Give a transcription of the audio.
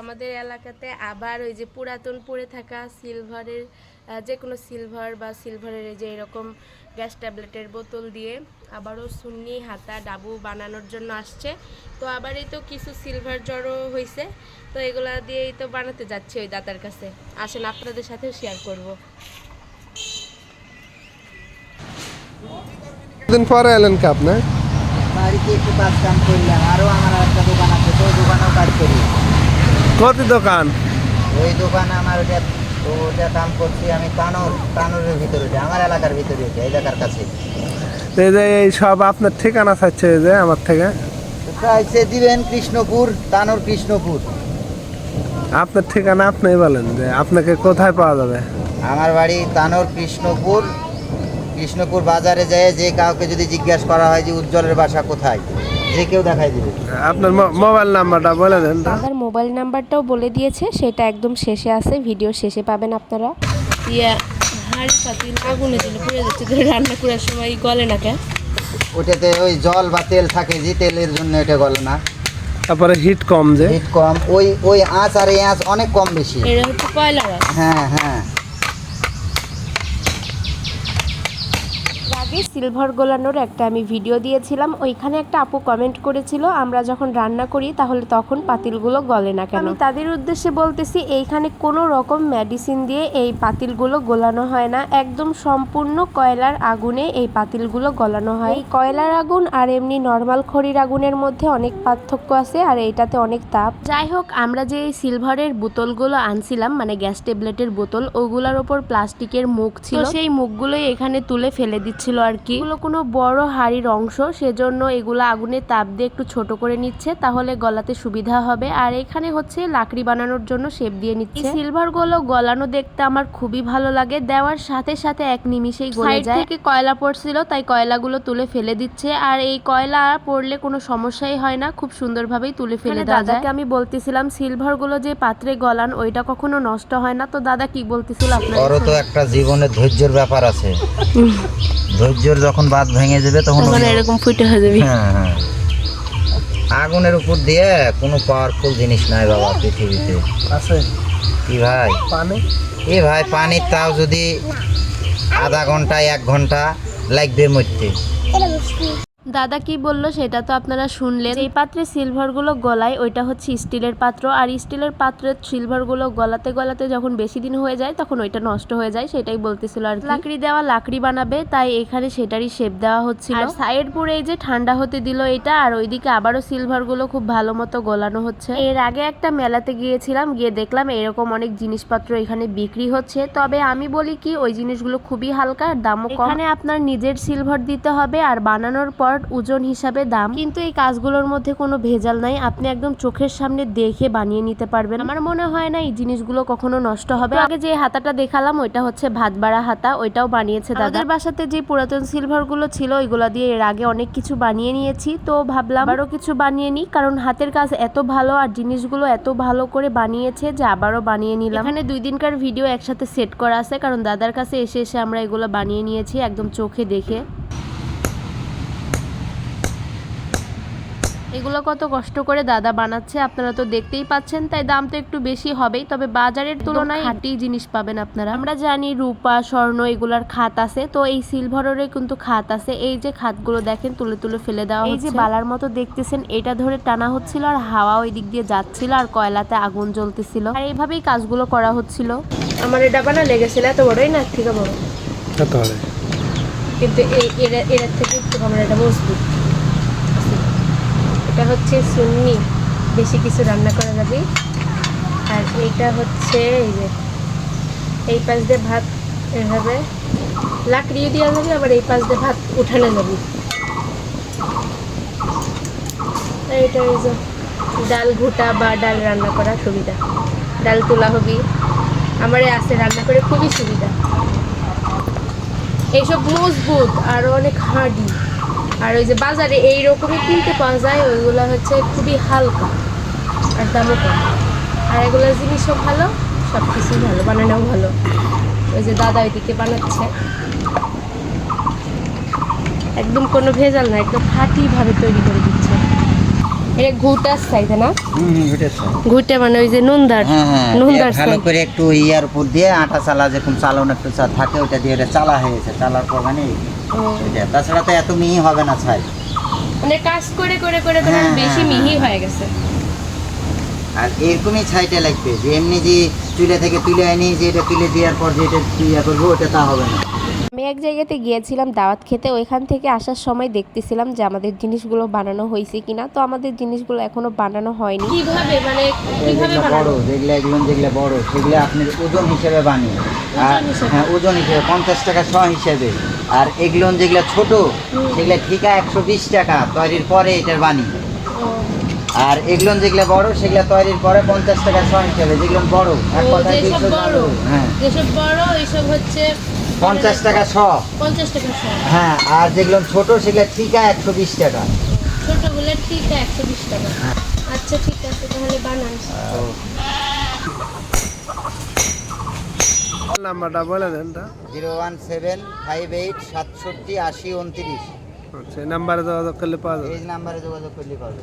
আমাদের এলাকাতে আবার ওই যে পুরাতন পড়ে থাকা সিলভারের যে কোনো সিলভার বা সিলভারের যে এরকম গ্যাস ট্যাবলেটের বোতল দিয়ে আবারও সুন্নি হাতা ডাবু বানানোর জন্য আসছে। তো আবার এই তো কিছু সিলভার জড়ো হয়েছে তো এগুলা দিয়েই তো বানাতে যাচ্ছে ওই দাদার কাছে। আসেন আপনাদের সাথেও শেয়ার করব। দিন পরে এলেন কাপ না বাড়িতে একটু কাজ কাম করলাম আরও আমার একটা দোকান আছে তো ওই দোকানেও কাজ করি। কত দোকান? ওই দোকানে আমার ওটা ওটা কাম করছি আমি তানোর তানোরের ভিতরে আমার এলাকার ভিতরে এই জায়গার কাছে। তো এই যে এই সব আপনার ঠিকানা চাচ্ছে এই যে আমার থেকে? প্রাইসে দিবেন কৃষ্ণপুর তানোর কৃষ্ণপুর। আপনার ঠিকানা আপনি বলেন যে আপনাকে কোথায় পাওয়া যাবে? আমার বাড়ি তানোর কৃষ্ণপুর কৃষ্ণপুর বাজারে যায় যে কাউকে যদি জিজ্ঞাসা করা হয় যে উজ্জ্বলের বাসা কোথায়? যে কেউ দেখাই দিবে। আপনার মো- মোবাইল নাম্বারটা বলে দেন তো। দাদার মোবাইল নাম্বারটাও বলে দিয়েছে সেটা একদম শেষে আছে ভিডিও শেষে পাবেন আপনারা। ইয়া হাড়ি পাতিল আগুনে দিলে পুড়ে যাচ্ছে ধরে রান্না করার সময় গলে না কেন? ওটাতে ওই জল বা তেল থাকে যে তেলের জন্য এটা গলে না। তারপরে হিট কম যে। হিট কম। ওই ওই আঁচ আর এই আঁচ অনেক কম বেশি। এটা হচ্ছে কয়লা হ্যাঁ হ্যাঁ। আগে সিলভার গোলানোর একটা আমি ভিডিও দিয়েছিলাম। ওইখানে একটা আপু কমেন্ট করেছিল, আমরা যখন রান্না করি তাহলে তখন পাতিলগুলো গলে না কেন? তাদের উদ্দেশ্যে বলতেছি, এইখানে কোনো রকম মেডিসিন দিয়ে এই পাতিলগুলো গোলানো হয় না। একদম সম্পূর্ণ কয়লার আগুনে এই পাতিলগুলো গলানো হয়। এই কয়লার আগুন আর এমনি নর্মাল খড়ির আগুনের মধ্যে অনেক পার্থক্য আছে আর এইটাতে অনেক তাপ। যাই হোক, আমরা যে এই সিলভারের বোতলগুলো আনছিলাম মানে গ্যাস ট্যাবলেটের বোতল, ওগুলার ওপর প্লাস্টিকের মুখ ছিল। সেই মুখগুলোই এখানে তুলে ফেলে দিচ্ছিল আর কি। এগুলো কোনো বড় হাড়ির অংশ সেজন্য এগুলো আগুনের তাপ দিয়ে একটু ছোট করে নিচ্ছে তাহলে গলাতে সুবিধা হবে। আর এখানে হচ্ছে লাকড়ি বানানোর জন্য শেপ দিয়ে নিচ্ছে। সিলভারগুলো গলানো দেখতে আমার খুবই ভালো লাগে। দেওয়ার সাথে সাথে এক নিমিষেই গলে যায়। থেকে কয়লা পড়ছিল তাই কয়লাগুলো তুলে ফেলে দিচ্ছে। আর এই কয়লা পড়লে কোনো সমস্যাই হয় না খুব সুন্দরভাবেই তুলে ফেলে দেওয়া যায়। আমি বলতেছিলাম সিলভারগুলো যে পাত্রে গলান ওইটা কখনো নষ্ট হয় না। তো দাদা কি বলতেছিল আপনার তো একটা জীবনে ধৈর্যের ব্যাপার আছে। ধৈর্যর যখন বাদ ভেঙে যাবে তখন তখন এরকম ফুটে হয়ে যাবে। হ্যাঁ হ্যাঁ। আগুনের উপর দিয়ে কোনো পাওয়ারফুল জিনিস নাই বাবা পৃথিবীতে। আছে। কি ভাই? পানি? এ ভাই পানির তাও যদি আধা ঘণ্টা এক ঘণ্টা লাগবে মরতে। দাদা কি বলল সেটা তো আপনারা শুনলেন। এই পাত্রে সিলভারগুলো গলায়, ওইটা হচ্ছে স্টিলের পাত্র। আর স্টিলের পাত্রের সিলভারগুলো গলাতে গলাতে যখন বেশি দিন হয়ে যায়, তখন ওইটা নষ্ট হয়ে যায়, সেটাই বলতেছিল আর লাকড়ি দেওয়া লাকড়ি বানাবে, তাই এখানে সেটারই শেপ দেওয়া হচ্ছিল। আর সাইড পুরে এই যে ঠান্ডা হতে দিল এটা, আর ওইদিকে আবারও সিলভারগুলো খুব ভালো মতো গলানো হচ্ছে। এর আগে একটা মেলাতে গিয়েছিলাম, গিয়ে দেখলাম এরকম অনেক জিনিসপত্র এখানে বিক্রি হচ্ছে। তবে আমি বলি কি, ওই জিনিসগুলো খুবই হালকা দামও কম। এখানে আপনার নিজের সিলভার দিতে হবে, আর বানানোর পর ওজন হিসাবে দাম। কিন্তু এই কাজগুলোর মধ্যে কোনো ভেজাল নাই। আপনি একদম চোখের সামনে দেখে বানিয়ে নিতে পারবেন। আমার মনে হয় না এই জিনিসগুলো কখনো নষ্ট হবে। আগে যে হাতাটা দেখালাম, ওইটা হচ্ছে ভাত বাড়া হাতা। ওইটাও বানিয়েছে দাদার বাসাতে যে পুরাতন সিলভারগুলো ছিল, ওইগুলো দিয়ে এর আগে অনেক কিছু বানিয়ে নিয়েছি। তো ভাবলাম আবারও কিছু বানিয়ে নিই, কারণ হাতের কাজ এত ভালো আর জিনিসগুলো এত ভালো করে বানিয়েছে যে আবারও বানিয়ে নিলাম। এখানে দুই দিনকার ভিডিও একসাথে সেট করা আছে, কারণ দাদার কাছে এসে এসে আমরা এগুলো বানিয়ে নিয়েছি একদম চোখে দেখে। এগুলো কত কষ্ট করে দাদা বানাচ্ছে আপনারা তো দেখতেই পাচ্ছেন তাই দাম তো একটু বেশি হবেই। তবে বাজারের তুলনায় হাটি জিনিস পাবেন আপনারা। আমরা জানি রূপা স্বর্ণ এগুলার খাত আছে তো এই সিলভারের কিন্তু খাত আছে। এই যে খাতগুলো দেখেন তুলে তুলে ফেলে দেওয়া এই যে বালার মতো দেখতেছেন এটা ধরে টানা হচ্ছিল আর হাওয়া ওই দিক দিয়ে যাচ্ছিল আর কয়লাতে আগুন জ্বলতেছিল। আর এইভাবেই কাজগুলো করা হচ্ছিল। আমার এটা বানা লেগেছিল এত বড়ই না থেকে বড়। কত হবে কিন্তু এই এরা এরা থেকে একটু আমার এটা মজবুত। এটা হচ্ছে সুন্নি, বেশি কিছু রান্না করা যাবে। আর এইটা হচ্ছে এই যে, এই পাশ দিয়ে ভাত এভাবে লাকড়িও দেওয়া যাবে, আবার এই পাশ দিয়ে ভাত উঠানো যাবে। এটা এই যে, ডাল ঘুটা বা ডাল রান্না করা সুবিধা। ডাল তোলা হবি। আমার আছে রান্না করে খুবই সুবিধা। এইসব মজবুত আর অনেক হার্ডি। আর ওই যে বাজারে এই রকমই কিনতে পাওয়া যায়, ওইগুলো হচ্ছে খুবই হালকা আর দামও কম আর এগুলো জিনিসও ভালো সব কিছুই ভালো বানানো ভালো। ওই যে দাদা ওইদিকে বানাচ্ছে। একদম কোনো ভেজাল না, একদম খাঁটিভাবে তৈরি করে দিচ্ছে। এটা ঘুটার সাইজে না? ঘুটে মানে ওই যে নুনদার হ্যাঁ হ্যাঁ নুনদার ভালো করে একটু ইয়ার উপর দিয়ে আটা চালা যেরকম চালানো একটু চা- থাকে ওটা দিয়ে চালা হয়েছে চালার পর মানে তাছাড়া তো এত মিহি হবে না ছাই। মানে কাজ করে করে করে তোমার হ্যাঁ, বেশি মিহি হ্যাঁ। হয়ে গেছে। আর এরকমই ছাইটা লাগবে। যে এমনি যে চুলে থেকে তুলে আনি যে এটা তুলে দেওয়ার পর যে এটা ইয়া করব ওটা তা হবে না। আমি এক জায়গাতে গিয়েছিলাম দাওয়াত খেতে ওইখান থেকে আসার সময় দেখতেছিলাম যে আমাদের জিনিসগুলো বানানো হয়েছে কিনা। তো আমাদের জিনিসগুলো এখনও বানানো হয়নি। কীভাবে মানে যেগুলো বড় যেগুলো এগুলো যেগুলো বড় সেগুলো আপনি ওজন হিসেবে বানিয়ে। আর হ্যাঁ ওজন হিসেবে পঞ্চাশ টাকা শ হিসেবে। আর এগুলো যেগুলো ছোট সেগুলো ঠিকা একশো বিশ টাকা তৈরির পরে এটার বানি আর এগুলো যেগুলো বড় সেগুলো তৈরির পরে পঞ্চাশ টাকা শ হিসেবে যেগুলো বড় এক কথায় বড় হ্যাঁ। যেসব বড় এইসব হচ্ছে পঞ্চাশ টাকা শ। পঞ্চাশ টাকা শ। হ্যাঁ আর যেগুলো ছোট সেগুলো ঠিকা একশো বিশ টাকা। ছোটগুলো ঠিক একশো বিশ টাকা। আচ্ছা ঠিক আছে তাহলে বানান। নাম্বারটা বলে দেন তা। Zero one seven five eight সাতষট্টি আশি উনত্রিশ। সেই নাম্বারে যোগাযোগ করলে পাওয়া যাবে। এই নাম্বারে যোগাযোগ করলে পাবে